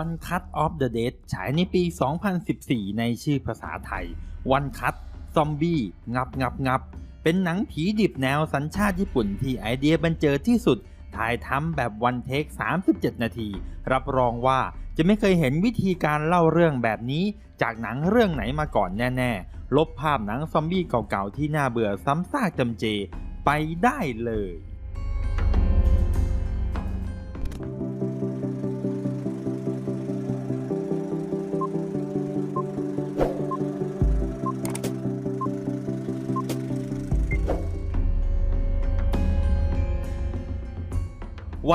One Cut of the Dead ฉายในปี 2014 ในชื่อภาษาไทย One Cut ซอมบี้งับงับงับ เป็นหนังผีดิบแนวสัญชาติญี่ปุ่นที่ไอเดียบันเจิดที่สุด ถ่ายทำแบบวันเทค 37 นาที รับรองว่าจะไม่เคยเห็นวิธีการเล่าเรื่องแบบนี้จากหนังเรื่องไหนมาก่อนแน่ๆ ลบภาพหนังซอมบี้เก่าๆที่น่าเบื่อซ้ำซากจำเจ ไปได้เลย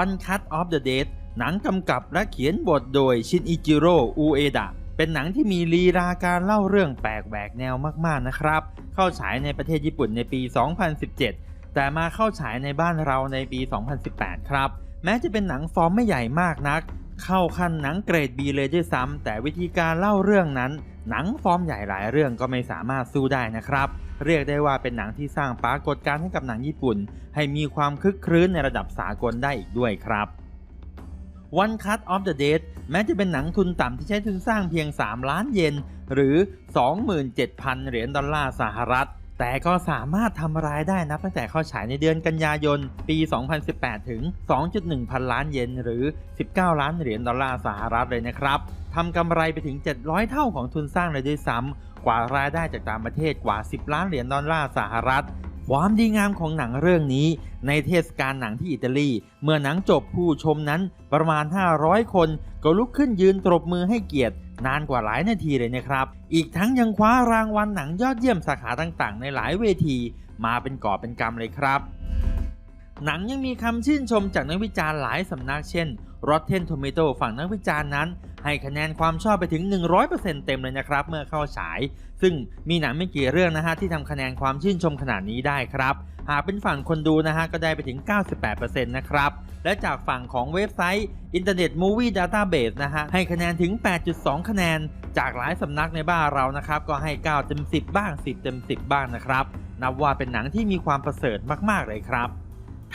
One Cut of the Dead หนังกำกับและเขียนบทโดยชินอิจิโร่อูเอดะเป็นหนังที่มีลีลาการเล่าเรื่องแปลกแหวกแนวมากๆนะครับ เข้าฉายในประเทศญี่ปุ่นในปี 2017 แต่มาเข้าฉายในบ้านเราในปี 2018 ครับ แม้จะเป็นหนังฟอร์มไม่ใหญ่มากนัก เข้าขั้นหนังเกรด B เลยด้วยซ้ำแต่วิธีการเล่าเรื่องนั้น หนังฟอร์มใหญ่หลายเรื่องก็ไม่สามารถสู้ได้นะครับ เรียกได้ว่าเป็นหนังที่สร้างปรากฏการณ์ให้กับหนังญี่ปุ่น ให้มีความคึกครื้นในระดับสากลได้อีกด้วยครับ One Cut of the Dead แม้จะเป็นหนังทุนต่ำที่ใช้ทุนสร้างเพียง 3 ล้านเยน หรือ 27,000 เหรียญดอลลาร์สหรัฐ แต่ก็สามารถทำรายได้นับตั้งแต่เข้าฉายในเดือนกันยายน ปี 2018 ถึง 2.1 พันล้านเยน หรือ 19 ล้านเหรียญดอลลาร์สหรัฐเลยนะครับำกำไรไปถึง 700 เท่าของทุนสร้างเลยด้วยซ้ำกว่ารายได้จากต่างประเทศกว่า 10 ล้านเหรียญดอลลาร์สหรัฐความดีงามของหนังเรื่องนี้ ในเทศกาลหนังที่อิตาลี เมื่อหนังจบผู้ชมนั้นประมาณ 500 คน ก็ลุกขึ้นยืนตบมือให้เกียรติ นานกว่าหลายนาทีเลยนะครับ อีกทั้งยังคว้ารางวัลหนังยอดเยี่ยมสาขาต่างๆ ในหลายเวที มาเป็นก่อบเป็นกำเลยครับ หนังยังมีคำชื่นชมจากนักวิจารณ์หลายสำนักเช่น Rotten Tomato ฝั่งนักวิจารณ์นั้น ให้คะแนนความชอบไปถึง 100%เต็มเลยนะครับ เมื่อเข้าฉาย ซึ่งมีหนังไม่กี่เรื่องนะฮะที่ทำคะแนนความชื่นชมขนาดนี้ได้ครับ หากเป็นฝั่งคนดูนะฮะก็ได้ไปถึง 98%นะครับ และจากฝั่งของเว็บไซต์ Internet Movie Database นะฮะให้คะแนนถึง 8.2 คะแนน จากหลายสำนักในบ้านเรานะครับก็ให้ 9 เต็ม 10 บ้าง 10 เต็ม 10 บ้างนะครับนับว่าเป็นหนังที่มีความประเสริฐมากๆเลยครับ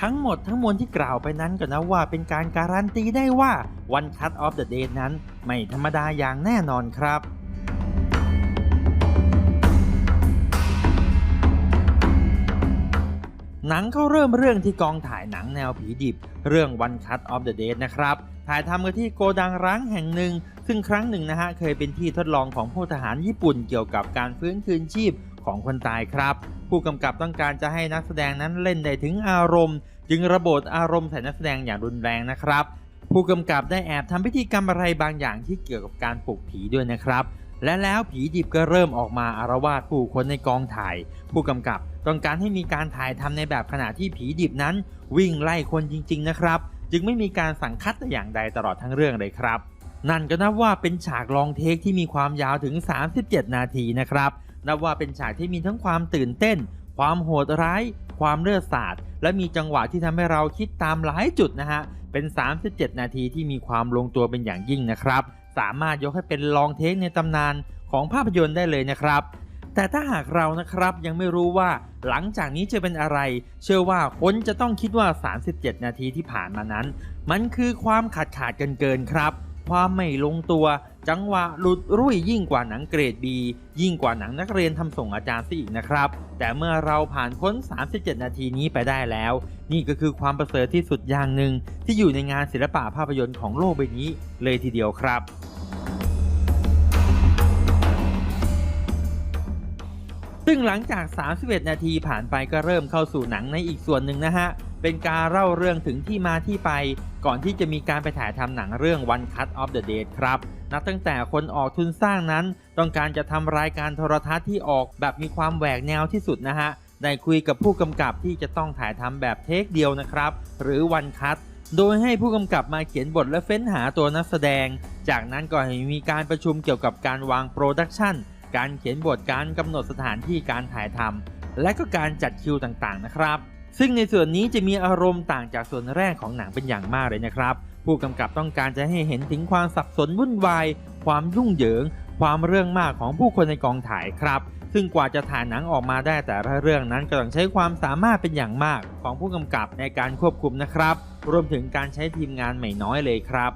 ทั้งหมดทั้งมวลที่กล่าวไปนั้นก็นะว่าเป็นการการันตีได้ว่า One Cut of the Dead นั้น ไม่ธรรมดาอย่างแน่นอนครับหนังเข้าเริ่มเรื่องที่กองถ่ายหนังแนวผีดิบ เรื่อง One Cut of the Dead นะครับ ถ่ายทำกันที่โกดังร้างแห่งหนึ่ง ซึ่งครั้งหนึ่งนะฮะ เคยเป็นที่ทดลองของผู้ทหารญี่ปุ่นเกี่ยวกับการฟื้นคืนชีพ ของคนตายครับ ผู้กำกับต้องการจะให้นักแสดงนั้นเล่นได้ถึงอารมณ์ จึงระบดอารมณ์ใส่นักแสดงอย่างรุนแรงนะครับ ผู้กำกับได้แอบทำพิธีกรรมอะไรบางอย่างที่เกี่ยวกับการปลุกผีด้วยนะครับ และแล้วผีดิบก็เริ่มออกมาอารวาสผู้คนในกองถ่าย ผู้กำกับต้องการให้มีการถ่ายทำในแบบขณะที่ผีดิบนั้น วิ่งไล่คนจริง ๆ นะครับ จึงไม่มีการสั่งคัดแต่อย่างใดตลอดทั้งเรื่องเลยครับนั่นก็นับว่าเป็นฉากลองเทคที่มีความยาวถึง 37 นาทีนะครับ นับว่าเป็นฉากที่มีทั้งความตื่นเต้น ความโหดร้าย ความเลือดสาด และมีจังหวะที่ทำให้เราคิดตามหลายจุดนะฮะ เป็น 37 นาทีที่มีความลงตัวเป็นอย่างยิ่งนะครับ สามารถยกให้เป็นลองเทคในตำนานของภาพยนตร์ได้เลยนะครับแต่ถ้าหากเรานะครับยังไม่รู้ว่าหลังจากนี้จะเป็นอะไร เชื่อว่าคนจะต้องคิดว่า 37 นาทีที่ผ่านมานั้น มันคือความขาดขาดเกินเกินครับ ความไม่ลงตัว จังหวะหลุดรุ่ยยิ่งกว่าหนังเกรด B ยิ่งกว่าหนังนักเรียนทำส่งอาจารย์ซะอีกนะครับ แต่เมื่อเราผ่านพ้น 37 นาทีนี้ไปได้แล้ว นี่ก็คือความประเสริฐที่สุดอย่างหนึ่ง ที่อยู่ในงานศิลปะภาพยนตร์ของโลกใบนี้เลยทีเดียวครับซึ่งหลังจาก 31 นาทีผ่านไปก็เริ่มเข้าสู่หนังในอีกส่วนหนึ่งนะฮะ เป็นการเล่าเรื่องถึงที่มาที่ไป ก่อนที่จะมีการไปถ่ายทำหนังเรื่อง One Cut of the Dead ครับ นับตั้งแต่คนออกทุนสร้างนั้น ต้องการจะทำรายการโทรทัศน์ที่ออกแบบมีความแหวกแนวที่สุดนะฮะได้คุยกับผู้กำกับที่จะต้องถ่ายทำแบบเทคเดียวนะครับ หรือ One Cut โดยให้ผู้กำกับมาเขียนบทและเฟ้นหาตัวนักแสดง จากนั้นก็ให้มีการประชุมเกี่ยวกับการวางโปรดักชันการเขียนบทการกำหนดสถานที่การถ่ายทำและก็การจัดคิวต่างๆนะครับ ซึ่งในส่วนนี้จะมีอารมณ์ต่างจากส่วนแรกของหนังเป็นอย่างมากเลยนะครับ ผู้กำกับต้องการจะให้เห็นถึงความสับสนวุ่นวาย ความยุ่งเหยิง ความเรื่องมากของผู้คนในกองถ่ายครับ ซึ่งกว่าจะถ่ายหนังออกมาได้แต่ละเรื่องนั้นก็ต้องใช้ความสามารถเป็นอย่างมากของผู้กำกับในการควบคุมนะครับ รวมถึงการใช้ทีมงานไม่น้อยเลยครับ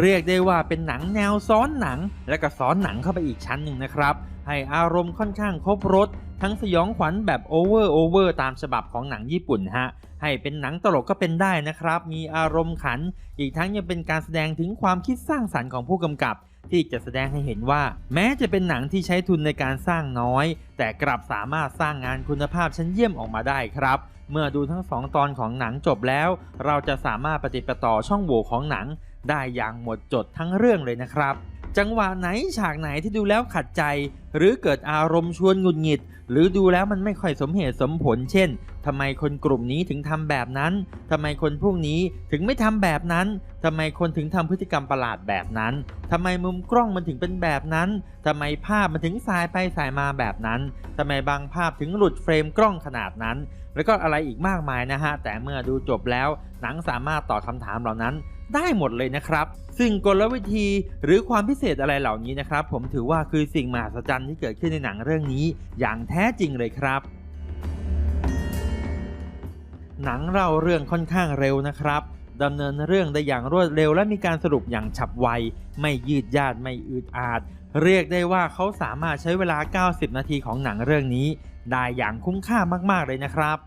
เรียกได้ว่าเป็นหนังแนวซ้อนหนังและก็ซ้อนหนังเข้าไปอีกชั้นหนึ่งนะครับ ให้อารมณ์ค่อนข้างครบรถ ทั้งสยองขวัญแบบโอเวอร์โอเวอร์ตามฉบับของหนังญี่ปุ่นฮะ ให้เป็นหนังตลกก็เป็นได้นะครับ มีอารมณ์ขัน อีกทั้งยังเป็นการแสดงถึงความคิดสร้างสรรค์ของผู้กำกับ ที่จะแสดงให้เห็นว่า แม้จะเป็นหนังที่ใช้ทุนในการสร้างน้อย แต่กลับสามารถสร้างงานคุณภาพชั้นเยี่ยมออกมาได้ครับเมื่อดูทั้งสองตอนของหนังจบแล้ว เราจะสามารถปฏิปต่อช่องโหว่ของหนัง ได้อย่างหมดจดทั้งเรื่องเลยนะครับ จังหวะไหนฉากไหนที่ดูแล้วขัดใจ หรือเกิดอารมณ์ชวนหงุดหงิด หรือดูแล้วมันไม่ค่อยสมเหตุสมผล เช่นทำไมคนกลุ่มนี้ถึงทำแบบนั้นทำไมคนพวกนี้ถึงไม่ทำแบบนั้นทำไมคนถึงทำพฤติกรรมประหลาดแบบนั้นทำไมมุมกล้องมันถึงเป็นแบบนั้นทำไมภาพมันถึงสายไปสายมาแบบนั้นทำไมบางภาพถึงหลุดเฟรมกล้องขนาดนั้น แล้วก็อะไรอีกมากมายนะฮะแต่เมื่อดูจบแล้ว หนังสามารถตอบคำถามเหล่านั้นได้หมดเลยนะครับ ซึ่งกลวิธีหรือความพิเศษอะไรเหล่านี้นะครับ ผมถือว่าคือสิ่งมหัศจรรย์ที่เกิดขึ้นในหนังเรื่องนี้ อย่างแท้จริงเลยครับ หนังเล่าเรื่องค่อนข้างเร็วนะครับดำเนินเรื่องได้อย่างรวดเร็วและมีการสรุปอย่างฉับไว ไม่ยืดยาดไม่อืดอาด เรียกได้ว่าเขาสามารถใช้เวลา 90 นาทีของหนังเรื่องนี้ ได้อย่างคุ้มค่ามากๆเลยนะครับ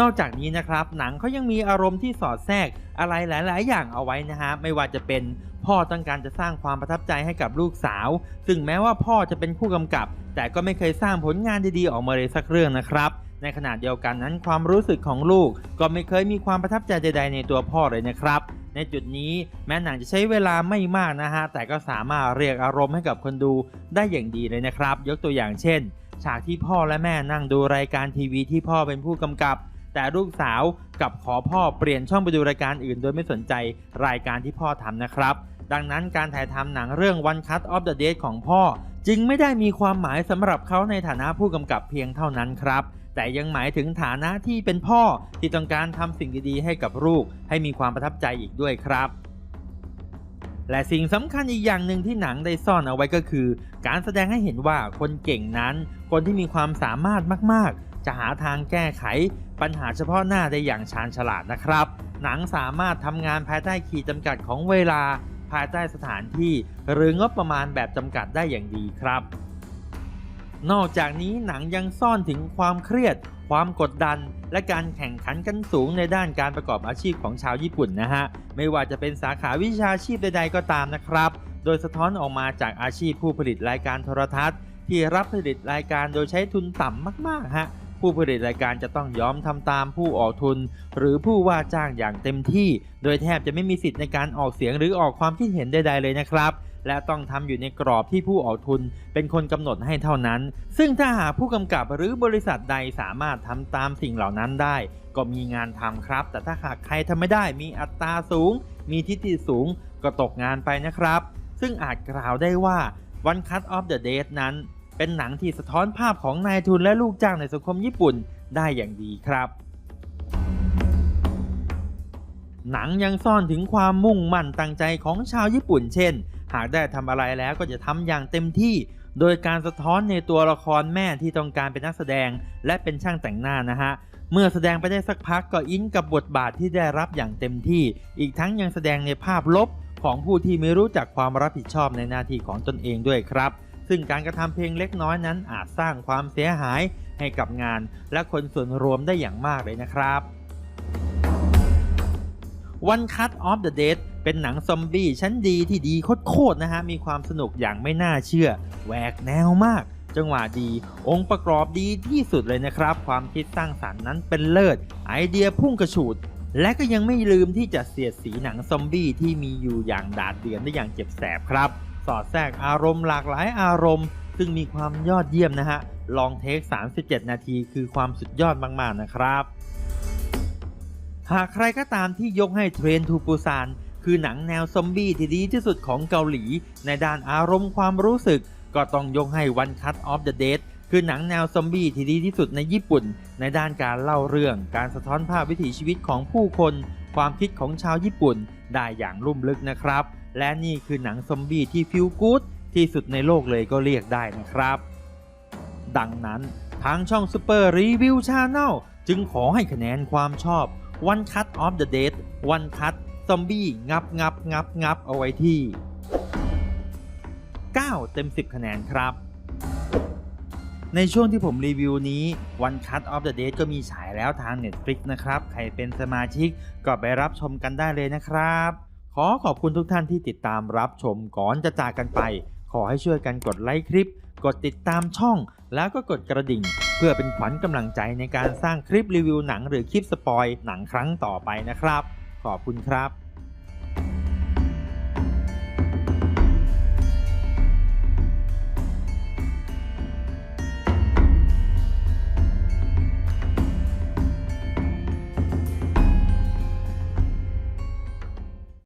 นอกจากนี้นะครับหนังเขายังมีอารมณ์ที่สอดแทรกอะไรหลาย ๆ อย่างเอาไว้นะฮะไม่ว่าจะเป็นพ่อต้องการจะสร้างความประทับใจให้กับลูกสาว ซึ่งแม้ว่าพ่อจะเป็นผู้กำกับ แต่ก็ไม่เคยสร้างผลงานดี ๆ ออกมาเลยสักเรื่องนะครับ ในขณะเดียวกันนั้นความรู้สึกของลูก ก็ไม่เคยมีความประทับใจใด ๆ ในตัวพ่อเลยนะครับ ในจุดนี้แม้หนังจะใช้เวลาไม่มากนะฮะ แต่ก็สามารถเรียกอารมณ์ให้กับคนดูได้อย่างดีเลยนะครับ ยกตัวอย่างเช่น ฉากที่พ่อและแม่นั่งดูรายการทีวีที่พ่อเป็นผู้กำกับ แต่ลูกสาวกับขอพ่อเปลี่ยนช่องไปดูรายการอื่น โดยไม่สนใจรายการที่พ่อทำนะครับ ดังนั้นการถ่ายทำหนังเรื่อง One Cut of the Dead ของพ่อ จึงไม่ได้มีความหมายสำหรับเขาในฐานะผู้กำกับเพียงเท่านั้นครับแต่ยังหมายถึงฐานะที่เป็นพ่อที่ต้องการทำสิ่งดีๆให้กับลูก ให้มีความประทับใจอีกด้วยครับ และสิ่งสำคัญอีกอย่างหนึ่งที่หนังได้ซ่อนเอาไว้ก็คือ การแสดงให้เห็นว่าคนเก่งนั้น คนที่มีความสามารถมากๆ จะหาทางแก้ไข ปัญหาเฉพาะหน้าได้อย่างชาญฉลาดนะครับ หนังสามารถทำงานภายใต้ขีดจำกัดของเวลา ภายใต้สถานที่ หรืองบประมาณแบบจำกัดได้อย่างดีครับ นอกจากนี้หนังยังซ่อนถึงความเครียด ความกดดัน และการแข่งขันกันสูงในด้านการประกอบอาชีพของชาวญี่ปุ่นนะฮะ ไม่ว่าจะเป็นสาขาวิชาชีพใดๆก็ตามนะครับ โดยสะท้อนออกมาจากอาชีพผู้ผลิตรายการโทรทัศน์ ที่รับผลิตรายการโดยใช้ทุนต่ำมากๆฮะ ผู้ผลิตรายการจะต้องยอมทำตามผู้ออกทุน หรือผู้ว่าจ้างอย่างเต็มที่ โดยแทบจะไม่มีสิทธิ์ในการออกเสียงหรือออกความคิดเห็นใดๆเลยนะครับและต้องทำอยู่ในกรอบที่ผู้ออกทุนเป็นคนกำหนดให้เท่านั้น ซึ่งถ้าหากผู้กำกับหรือบริษัทใดสามารถทำตามสิ่งเหล่านั้นได้ ก็มีงานทำครับ แต่ถ้าหากใครทำไม่ได้มีอัตราสูง มีทิฏฐิสูง ก็ตกงานไปนะครับ ซึ่งอาจกล่าวได้ว่า One Cut of the Dead นั้น เป็นหนังที่สะท้อนภาพของนายทุนและลูกจ้างในสังคมญี่ปุ่นได้อย่างดีครับ หนังยังซ่อนถึงความมุ่งมั่นตั้งใจของชาวญี่ปุ่นเช่น หากได้ทำอะไรแล้วก็จะทำอย่างเต็มที่ โดยการสะท้อนในตัวละครแม่ที่ต้องการเป็นนักแสดง และเป็นช่างแต่งหน้านะฮะเมื่อแสดงไปได้สักพักก็อินกับบทบาทที่ได้รับอย่างเต็มที่ อีกทั้งยังแสดงในภาพลบของผู้ที่ไม่รู้จักความรับผิดชอบในหน้าที่ของตนเองด้วยครับ ซึ่งการกระทำเพียงเล็กน้อยนั้นอาจสร้างความเสียหายให้กับงาน และคนส่วนรวมได้อย่างมากเลยนะครับ One Cut of the Dead เป็นหนังซอมบี้ชั้นดีที่ดีโคตรๆนะฮะ มีความสนุกอย่างไม่น่าเชื่อ แหวกแนวมาก จังหวะดี องค์ประกอบดีที่สุดเลยนะครับ ความคิดสร้างสรรค์นั้นเป็นเลิศ ไอเดียพุ่งกระฉูด และก็ยังไม่ลืมที่จะเสียดสีหนังซอมบี้ที่มีอยู่อย่างดาดเดือนได้อย่างเจ็บแสบครับ สอดแทรกอารมณ์หลากหลายอารมณ์ ซึ่งมีความยอดเยี่ยมนะฮะลองเทค 37 นาทีคือความสุดยอดมาก ๆ นะครับ หากใครก็ตามที่ยกให้เทรนทูปูซานคือหนังแนวซอมบี้ที่ดีที่สุดของเกาหลี ในด้านอารมณ์ความรู้สึก ก็ต้องยกให้ One Cut of the Dead คือหนังแนวซอมบี้ที่ดีที่สุดในญี่ปุ่น ในด้านการเล่าเรื่อง การสะท้อนภาพวิถีชีวิตของผู้คน ความคิดของชาวญี่ปุ่นได้อย่างลุ่มลึกนะครับ และนี่คือหนังซอมบี้ที่ฟิลกู๊ดที่สุดในโลกเลยก็เรียกได้นะครับ ดังนั้นทางช่อง Super Review Channel จึงขอให้คะแนนความชอบ One Cut of the Dead One Cut ซอมบี้งับงับงับงับเอาไว้ที่ 9 เต็ม 10 คะแนนครับ ในช่วงที่ผมรีวิวนี้ One Cut of the Dead ก็มีฉายแล้วทาง Netflix นะครับ ใครเป็นสมาชิกก็ไปรับชมกันได้เลยนะครับ ขอขอบคุณทุกท่านที่ติดตามรับชมก่อนจะจากกันไป ขอให้ช่วยกันกดไลค์คลิป กดติดตามช่อง แล้วก็กดกระดิ่ง เพื่อเป็นขวัญกำลังใจในการสร้างคลิปรีวิวหนังหรือคลิปสปอยหนังครั้งต่อไปนะครับ ขอบคุณครับ